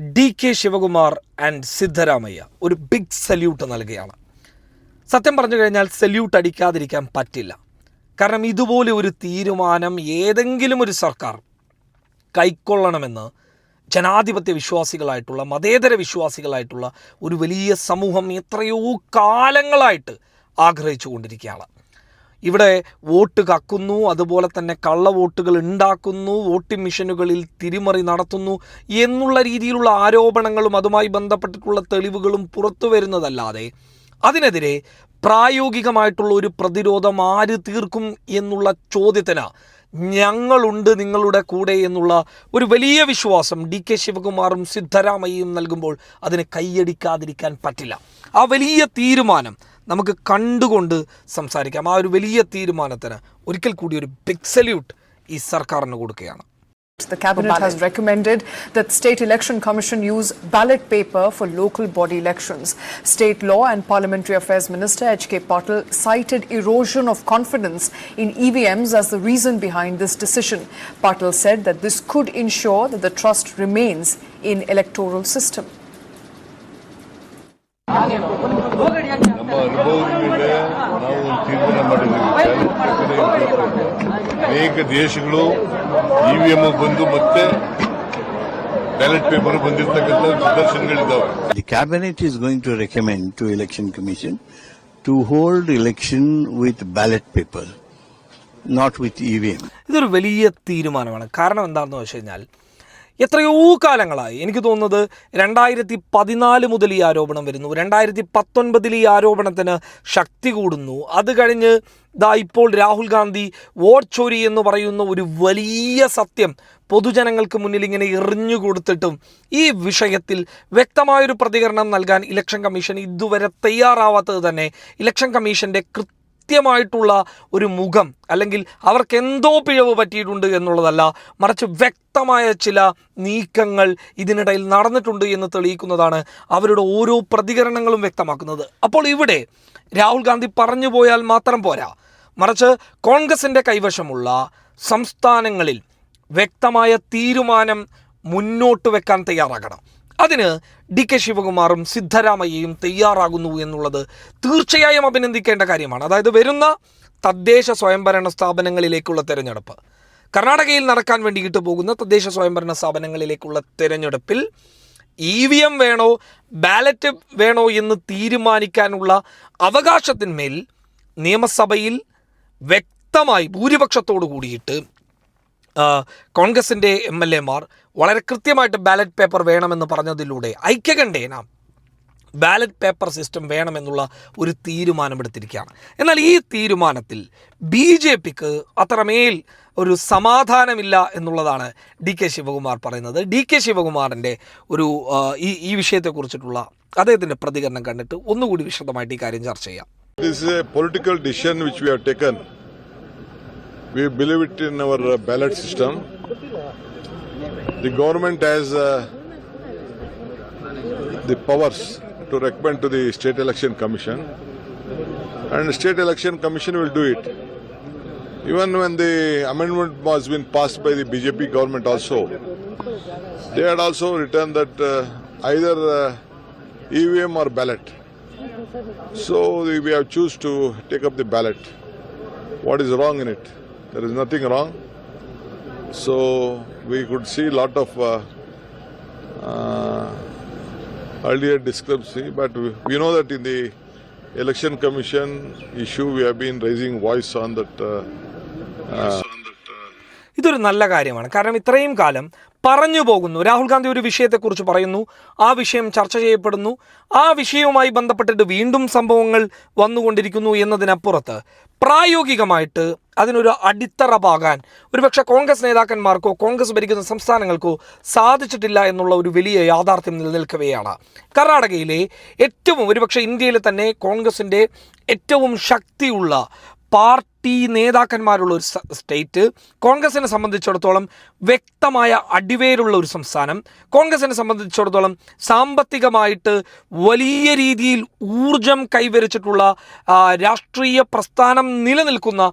D K Shivakumar and Siddaramaiah ഒരു big salute നൽകുകയാണ്. സത്യം പറഞ്ഞു കഴിഞ്ഞാൽ സല്യൂട്ട് അടിക്കാതിരിക്കാൻ പറ്റില്ല. കാരണം ഇതുപോലെ ഒരു തീരുമാനം ഏതെങ്കിലും ഒരു സർക്കാർ കൈക്കൊള്ളണമെന്ന് ജനാധിപത്യ വിശ്വാസികളായിട്ടുള്ള മതേതര വിശ്വാസികളായിട്ടുള്ള ഒരു വലിയ സമൂഹം എത്രയോ കാലങ്ങളായിട്ട് ആഗ്രഹിച്ചു കൊണ്ടിരിക്കുകയാണ് ഇവിടെ വോട്ട് കക്കുന്നു അതുപോലെ തന്നെ കള്ള വോട്ടുകൾ ഉണ്ടാക്കുന്നു വോട്ടിംഗ് മെഷീനുകളിൽ തിരിമറി നടത്തുന്നു എന്നുള്ള രീതിയിലുള്ള ആരോപണങ്ങളും അതുമായി ബന്ധപ്പെട്ടിട്ടുള്ള തെളിവുകളും പുറത്തു വരുന്നതല്ലാതെ അതിനെതിരെ പ്രായോഗികമായിട്ടുള്ള ഒരു പ്രതിരോധം ആര് തീർക്കും എന്നുള്ള ചോദ്യത്തിന് ഞങ്ങളുണ്ട് നിങ്ങളുടെ കൂടെ എന്നുള്ള ഒരു വലിയ വിശ്വാസം ഡി കെ ശിവകുമാറും സിദ്ധരാമയ്യയും നൽകുമ്പോൾ അതിനെ കൈയടിക്കാതിരിക്കാൻ പറ്റില്ല. ആ വലിയ തീരുമാനം നമുക്ക് കണ്ടുകൊണ്ട് സംസാരിക്കാം ആ ഒരു വലിയ തീരുമാനത്തിന് ഒരിക്കൽ കൂടി ഒരു ബിഗ് സല്യൂട്ട് ഈ സർക്കാരിന് കൊടുക്കുകയാണ് The cabinet has recommended that state election commission use ballot paper for local body elections. State Law and Parliamentary Affairs Minister H.K. Patil cited erosion of confidence in EVMs as the reason behind this decision. Patil said that this could ensure that the trust remains in electoral system. ನಮ್ಮ ಅನುಭವದ ಮೇಲೆ ನಾವು ಒಂದು ತೀರ್ಮಾನ ಮಾಡಿದ್ದೀವಿ ಅನೇಕ ದೇಶಗಳು EVM ಬಂದು ಮತ್ತೆ ಬ್ಯಾಲೆಟ್ ಪೇಪರ್ ಬಂದಿರತಕ್ಕಂಥ ನಿದರ್ಶನಗಳಿದ್ದಾವೆ The cabinet is going to recommend to election commission to hold election with ballot paper, not with E EVM. ഇതൊരു വലിയ തീരുമാനമാണ് കാരണം എന്താണെന്ന് വെച്ച് കഴിഞ്ഞാൽ എത്രയോ കാലങ്ങളായി. എനിക്ക് തോന്നുന്നത് രണ്ടായിരത്തി പതിനാല് മുതൽ ഈ ആരോപണം വരുന്നു. രണ്ടായിരത്തി പത്തൊൻപതിൽ ഈ ആരോപണത്തിന് ശക്തി കൂടുന്നു. അത് കഴിഞ്ഞ് ദാ ഇപ്പോൾ രാഹുൽ ഗാന്ധി വോട്ട് ചോരി എന്ന് പറയുന്ന ഒരു വലിയ സത്യം പൊതുജനങ്ങൾക്ക് മുന്നിൽ ഇങ്ങനെ എറിഞ്ഞു കൊടുത്തിട്ടും ഈ വിഷയത്തിൽ വ്യക്തമായൊരു പ്രതികരണം നൽകാൻ ഇലക്ഷൻ കമ്മീഷൻ ഇതുവരെ തയ്യാറാവാത്തത് തന്നെ ഇലക്ഷൻ കമ്മീഷന്റെ കൃത്യ കൃത്യമായിട്ടുള്ള ഒരു മുഖം അല്ലെങ്കിൽ അവർക്ക് എന്തോ പിഴവ് പറ്റിയിട്ടുണ്ട് എന്നുള്ളതല്ല മറിച്ച് വ്യക്തമായ ചില നീക്കങ്ങൾ ഇതിനിടയിൽ നടന്നിട്ടുണ്ട് എന്ന് തെളിയിക്കുന്നതാണ് അവരുടെ ഓരോ പ്രതികരണങ്ങളും വ്യക്തമാക്കുന്നത്. അപ്പോൾ ഇവിടെ രാഹുൽ ഗാന്ധി പറഞ്ഞു പോയാൽ മാത്രം പോരാ. മറിച്ച് കോൺഗ്രസിന്റെ കൈവശമുള്ള സംസ്ഥാനങ്ങളിൽ വ്യക്തമായ തീരുമാനം മുന്നോട്ട് വെക്കാൻ തയ്യാറാകണം. അതിന് ഡി കെ ശിവകുമാറും സിദ്ധരാമയ്യയും തയ്യാറാകുന്നു എന്നുള്ളത് തീർച്ചയായും അഭിനന്ദിക്കേണ്ട കാര്യമാണ്. അതായത് വരുന്ന തദ്ദേശ സ്വയംഭരണ സ്ഥാപനങ്ങളിലേക്കുള്ള തെരഞ്ഞെടുപ്പ്. കർണാടകയിൽ നടക്കാൻ വേണ്ടിയിട്ട് പോകുന്ന തദ്ദേശ സ്വയംഭരണ സ്ഥാപനങ്ങളിലേക്കുള്ള തെരഞ്ഞെടുപ്പിൽ ഇ വി എം വേണോ ബാലറ്റ് വേണോ എന്ന് തീരുമാനിക്കാനുള്ള അവകാശത്തിന്മേൽ നിയമസഭയിൽ വ്യക്തമായി ഭൂരിപക്ഷത്തോടു കൂടിയിട്ട് കോൺഗ്രസിന്റെ എം എൽ എമാർ വളരെ കൃത്യമായിട്ട് ബാലറ്റ് പേപ്പർ വേണമെന്ന് പറഞ്ഞതിലൂടെ ഐക്യകണ്ഠേന ബാലറ്റ് പേപ്പർ സിസ്റ്റം വേണമെന്നുള്ള ഒരു തീരുമാനമെടുത്തിരിക്കുകയാണ്. എന്നാൽ ഈ തീരുമാനത്തിൽ ബി ജെ പിക്ക് അത്രമേൽ ഒരു സമാധാനമില്ല എന്നുള്ളതാണ് ഡി കെ ശിവകുമാർ പറയുന്നത്. ഡി കെ ശിവകുമാറിന്റെ ഒരു ഈ ഈ വിഷയത്തെക്കുറിച്ചിട്ടുള്ള അദ്ദേഹത്തിന്റെ പ്രതികരണം കണ്ടിട്ട് ഒന്നുകൂടി വിശദമായിട്ട് ഈ കാര്യം ചർച്ച ചെയ്യാം. Is a political decision which we have taken. We believe it in our uh, ballot system. The government has uh, the powers to recommend to the State Election Commission, and State Election Commission will do it. Even when the amendment was been passed by the BJP government also, they had also written that uh, either uh, EVM or ballot. So we have choose to take up the ballot. What is wrong in it? There is nothing wrong. So we could see a lot of uh, uh, earlier discrepancy, but we, we know that in the election commission issue we have been raising voice on that. Uh, uh, ഇതൊരു നല്ല കാര്യമാണ്. കാരണം ഇത്രയും കാലം പറഞ്ഞു പോകുന്നു. രാഹുൽ ഗാന്ധി ഒരു വിഷയത്തെക്കുറിച്ച് പറയുന്നു. ആ വിഷയം ചർച്ച ചെയ്യപ്പെടുന്നു. ആ വിഷയവുമായി ബന്ധപ്പെട്ടിട്ട് വീണ്ടും സംഭവങ്ങൾ വന്നുകൊണ്ടിരിക്കുന്നു എന്നതിനപ്പുറത്ത് പ്രായോഗികമായിട്ട് അതിനൊരു അടിത്തറ പാകാൻ ഒരുപക്ഷെ കോൺഗ്രസ് നേതാക്കന്മാർക്കോ കോൺഗ്രസ് ഭരിക്കുന്ന സംസ്ഥാനങ്ങൾക്കോ സാധിച്ചിട്ടില്ല എന്നുള്ള ഒരു വലിയ യാഥാർത്ഥ്യം നിലനിൽക്കുകയാണ് കർണാടകയിലെ ഏറ്റവും ഒരുപക്ഷെ ഇന്ത്യയിലെ തന്നെ കോൺഗ്രസിന്റെ ഏറ്റവും ശക്തിയുള്ള പാർട്ടി നേതാക്കന്മാരുള്ള ഒരു സ്റ്റേറ്റ്. കോൺഗ്രസിനെ സംബന്ധിച്ചിടത്തോളം വ്യക്തമായ അടിവേരുള്ള ഒരു സംസ്ഥാനം. കോൺഗ്രസിനെ സംബന്ധിച്ചിടത്തോളം സാമ്പത്തികമായിട്ട് വലിയ രീതിയിൽ ഊർജം കൈവരിച്ചിട്ടുള്ള രാഷ്ട്രീയ പ്രസ്ഥാനം നിലനിൽക്കുന്ന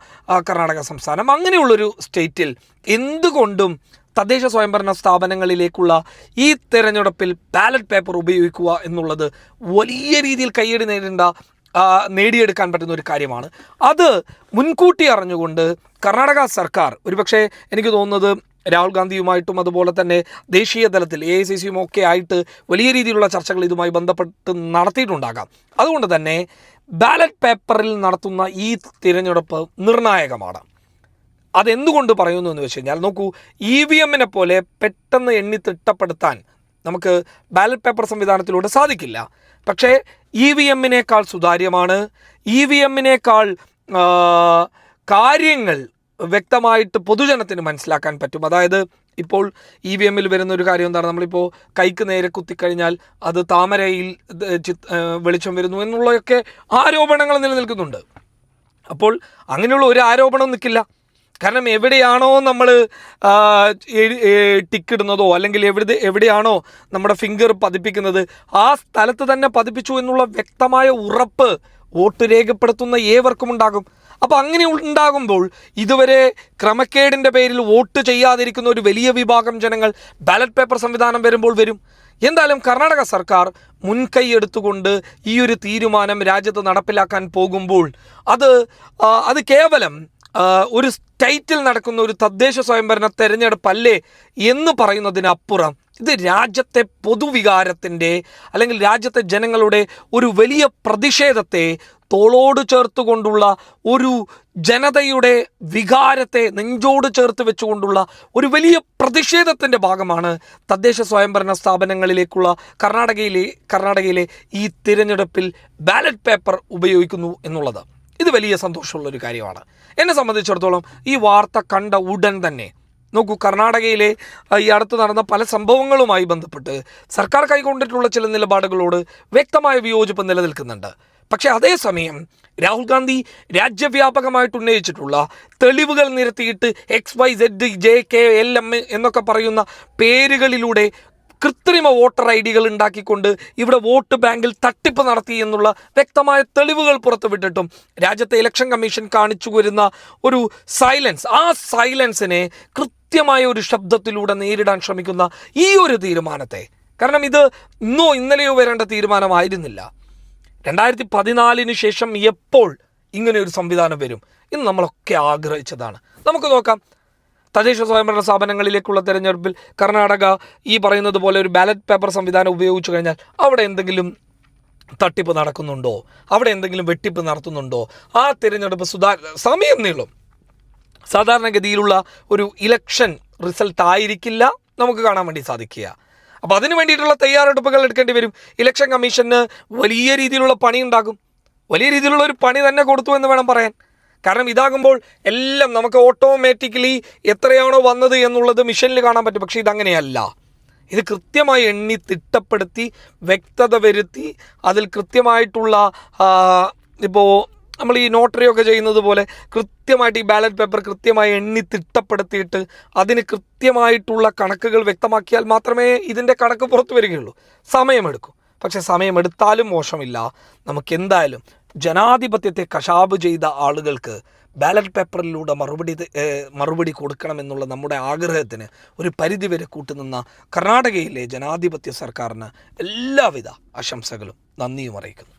കർണാടക സംസ്ഥാനം. അങ്ങനെയുള്ളൊരു സ്റ്റേറ്റിൽ എന്തുകൊണ്ടും തദ്ദേശ സ്വയംഭരണ സ്ഥാപനങ്ങളിലേക്കുള്ള ഈ തെരഞ്ഞെടുപ്പിൽ ബാലറ്റ് പേപ്പർ ഉപയോഗിക്കുക എന്നുള്ളത് വലിയ രീതിയിൽ കയ്യടി നേടേണ്ട ആ, നേടിയെടുക്കാൻ പറ്റുന്ന ഒരു കാര്യമാണ്. അത് മുൻകൂട്ടി അറിഞ്ഞുകൊണ്ട് കർണാടക സർക്കാർ ഒരുപക്ഷെ എനിക്ക് തോന്നുന്നത് രാഹുൽ ഗാന്ധിയുമായിട്ടും അതുപോലെ തന്നെ ദേശീയ തലത്തിൽ എ ഐ സി സിയും ഒക്കെ ആയിട്ട് വലിയ രീതിയിലുള്ള ചർച്ചകൾ ഇതുമായി ബന്ധപ്പെട്ട് നടത്തിയിട്ടുണ്ടാകാം. അതുകൊണ്ട് തന്നെ ബാലറ്റ് പേപ്പറിൽ നടത്തുന്ന ഈ തിരഞ്ഞെടുപ്പ് നിർണായകമാണ്. അതെന്തുകൊണ്ട് പറയുന്നു എന്ന് വെച്ച് കഴിഞ്ഞാൽ നോക്കൂ ഇ വി എമ്മിനെ പോലെ പെട്ടെന്ന് എണ്ണി തിട്ടപ്പെടുത്താൻ നമുക്ക് ബാലറ്റ് പേപ്പർ സംവിധാനത്തിലൂടെ സാധിക്കില്ല. പക്ഷേ ഇ വി എമ്മിനേക്കാൾ സുതാര്യമാണ്. ഇ വി എമ്മിനേക്കാൾ കാര്യങ്ങൾ വ്യക്തമായിട്ട് പൊതുജനത്തിന് മനസ്സിലാക്കാൻ പറ്റും. അതായത് ഇപ്പോൾ ഇ വി എമ്മിൽ വരുന്ന ഒരു കാര്യം എന്താണ്? നമ്മളിപ്പോൾ കൈക്ക് നേരെ കുത്തിക്കഴിഞ്ഞാൽ അത് താമരയിൽ വെളിച്ചം വരുന്നു എന്നുള്ളതൊക്കെ ആരോപണങ്ങൾ നിലനിൽക്കുന്നുണ്ട്. അപ്പോൾ അങ്ങനെയുള്ള ഒരു ആരോപണം നിൽക്കില്ല. കാരണം എവിടെയാണോ നമ്മൾ ടിക്ക് ഇടുന്നതോ അല്ലെങ്കിൽ എവിടെ എവിടെയാണോ നമ്മുടെ ഫിംഗർ പതിപ്പിക്കുന്നത് ആ സ്ഥലത്ത് തന്നെ പതിപ്പിച്ചു എന്നുള്ള വ്യക്തമായ ഉറപ്പ് വോട്ട് രേഖപ്പെടുത്തുന്ന ഏവർക്കും ഉണ്ടാകും. അപ്പോൾ അങ്ങനെ ഉണ്ടാകുമ്പോൾ ഇതുവരെ ക്രമക്കേടിന്റെ പേരിൽ വോട്ട് ചെയ്യാതിരിക്കുന്ന ഒരു വലിയ വിഭാഗം ജനങ്ങൾ ബാലറ്റ് പേപ്പർ സംവിധാനം വരുമ്പോൾ വരും. എന്തായാലും കർണാടക സർക്കാർ മുൻകൈ എടുത്തുകൊണ്ട് ഈ ഒരു തീരുമാനം രാജ്യത്ത് നടപ്പിലാക്കാൻ പോകുമ്പോൾ അത് അത് കേവലം ഒരു സ്റ്റേറ്റിൽ നടക്കുന്ന ഒരു തദ്ദേശ സ്വയംഭരണ തെരഞ്ഞെടുപ്പല്ലേ എന്ന് പറയുന്നതിനപ്പുറം ഇത് രാജ്യത്തെ പൊതുവികാരത്തിന്റെ അല്ലെങ്കിൽ രാജ്യത്തെ ജനങ്ങളുടെ ഒരു വലിയ പ്രതിഷേധത്തെ തോളോട് ചേർത്തുകൊണ്ടുള്ള ഒരു ജനതയുടെ വികാരത്തെ നെഞ്ചോട് ചേർത്ത് വെച്ചുകൊണ്ടുള്ള ഒരു വലിയ പ്രതിഷേധത്തിന്റെ ഭാഗമാണ് തദ്ദേശ സ്വയംഭരണ സ്ഥാപനങ്ങളിലേക്കുള്ള കർണാടകയിലെ കർണാടകയിലെ ഈ തിരഞ്ഞെടുപ്പിൽ ബാലറ്റ് പേപ്പർ ഉപയോഗിക്കുന്നു എന്നുള്ളത്. ഇത് വലിയ സന്തോഷമുള്ള ഒരു കാര്യമാണ്. എന്നെ സംബന്ധിച്ചിടത്തോളം ഈ വാർത്ത കണ്ട ഉടൻ തന്നെ നോക്കൂ കർണാടകയിലെ ഈ അടുത്ത് നടന്ന പല സംഭവങ്ങളുമായി ബന്ധപ്പെട്ട് സർക്കാർ കൈക്കൊണ്ടിട്ടുള്ള ചില നിലപാടുകളോട് വ്യക്തമായ വിയോജിപ്പ് നിലനിൽക്കുന്നുണ്ട്. പക്ഷേ അതേസമയം രാഹുൽ ഗാന്ധി രാജ്യവ്യാപകമായിട്ട് ഉന്നയിച്ചിട്ടുള്ള തെളിവുകൾ നിരത്തിയിട്ട് X Y Z J K L M എന്നൊക്കെ പറയുന്ന പേരുകളിലൂടെ കൃത്രിമ വോട്ടർ ഐ ഡികൾ ഉണ്ടാക്കിക്കൊണ്ട് ഇവിടെ വോട്ട് ബാങ്കിൽ തട്ടിപ്പ് നടത്തി എന്നുള്ള വ്യക്തമായ തെളിവുകൾ പുറത്തുവിട്ടിട്ടും രാജ്യത്തെ ഇലക്ഷൻ കമ്മീഷൻ കാണിച്ചു വരുന്ന ഒരു സൈലൻസ് ആ സൈലൻസിനെ കൃത്യമായ ഒരു ശബ്ദത്തിലൂടെ നേരിടാൻ ശ്രമിക്കുന്ന ഈ ഒരു തീരുമാനത്തെ. കാരണം ഇത് ഇന്നോ ഇന്നലെയോ വരേണ്ട തീരുമാനമായിരുന്നില്ല. രണ്ടായിരത്തി പതിനാലിന് ശേഷം എപ്പോൾ ഇങ്ങനെ ഒരു സംവിധാനം വരും ഇന്ന് നമ്മളൊക്കെ ആഗ്രഹിച്ചതാണ്. നമുക്ക് നോക്കാം തദ്ദേശ സ്വയംഭരണ സ്ഥാപനങ്ങളിലേക്കുള്ള തെരഞ്ഞെടുപ്പിൽ കർണാടക ഈ പറയുന്നത് പോലെ ഒരു ബാലറ്റ് പേപ്പർ സംവിധാനം ഉപയോഗിച്ചു കഴിഞ്ഞാൽ അവിടെ എന്തെങ്കിലും തട്ടിപ്പ് നടക്കുന്നുണ്ടോ? അവിടെ എന്തെങ്കിലും വെട്ടിപ്പ് നടത്തുന്നുണ്ടോ? ആ തിരഞ്ഞെടുപ്പ് സുധാ സമയം നീളും. സാധാരണഗതിയിലുള്ള ഒരു ഇലക്ഷൻ റിസൾട്ട് ആയിരിക്കില്ല നമുക്ക് കാണാൻ വേണ്ടി സാധിക്കുക. അപ്പോൾ അതിന് വേണ്ടിയിട്ടുള്ള തയ്യാറെടുപ്പുകൾ എടുക്കേണ്ടി വരും. ഇലക്ഷൻ കമ്മീഷന് വലിയ രീതിയിലുള്ള പണി ഉണ്ടാകും വലിയ രീതിയിലുള്ള ഒരു പണി തന്നെ കൊടുത്തു എന്ന് വേണം പറയാൻ. കാരണം ഇതാകുമ്പോൾ എല്ലാം നമുക്ക് ഓട്ടോമാറ്റിക്കലി എത്രയാണോ വന്നത് എന്നുള്ളത് മിഷനിൽ കാണാൻ പറ്റും. പക്ഷേ ഇതങ്ങനെയല്ല. ഇത് കൃത്യമായി എണ്ണി തിട്ടപ്പെടുത്തി വ്യക്തത വരുത്തി അതിൽ കൃത്യമായിട്ടുള്ള ഇപ്പോൾ നമ്മൾ ഈ നോട്ടറി ഒക്കെ ചെയ്യുന്നത് പോലെ കൃത്യമായിട്ട് ഈ ബാലറ്റ് പേപ്പർ കൃത്യമായി എണ്ണി തിട്ടപ്പെടുത്തിയിട്ട് അതിന് കൃത്യമായിട്ടുള്ള കണക്കുകൾ വ്യക്തമാക്കിയാൽ മാത്രമേ ഇതിന്റെ കണക്ക് പുറത്തു വരികയുള്ളൂ. സമയമെടുക്കും. പക്ഷെ സമയമെടുത്താലും മോശമില്ല. നമുക്കെന്തായാലും ജനാധിപത്യത്തെ കശാബ് ചെയ്ത ആളുകൾക്ക് ബാലറ്റ് പേപ്പറിലൂടെ മറുപടി മറുപടി കൊടുക്കണമെന്നുള്ള നമ്മുടെ ആഗ്രഹത്തിന് ഒരു പരിധിവരെ കൂട്ടുനിന്ന കർണാടകയിലെ ജനാധിപത്യ സർക്കാരിന് എല്ലാവിധ ആശംസകളും നന്ദിയും അറിയിക്കുന്നു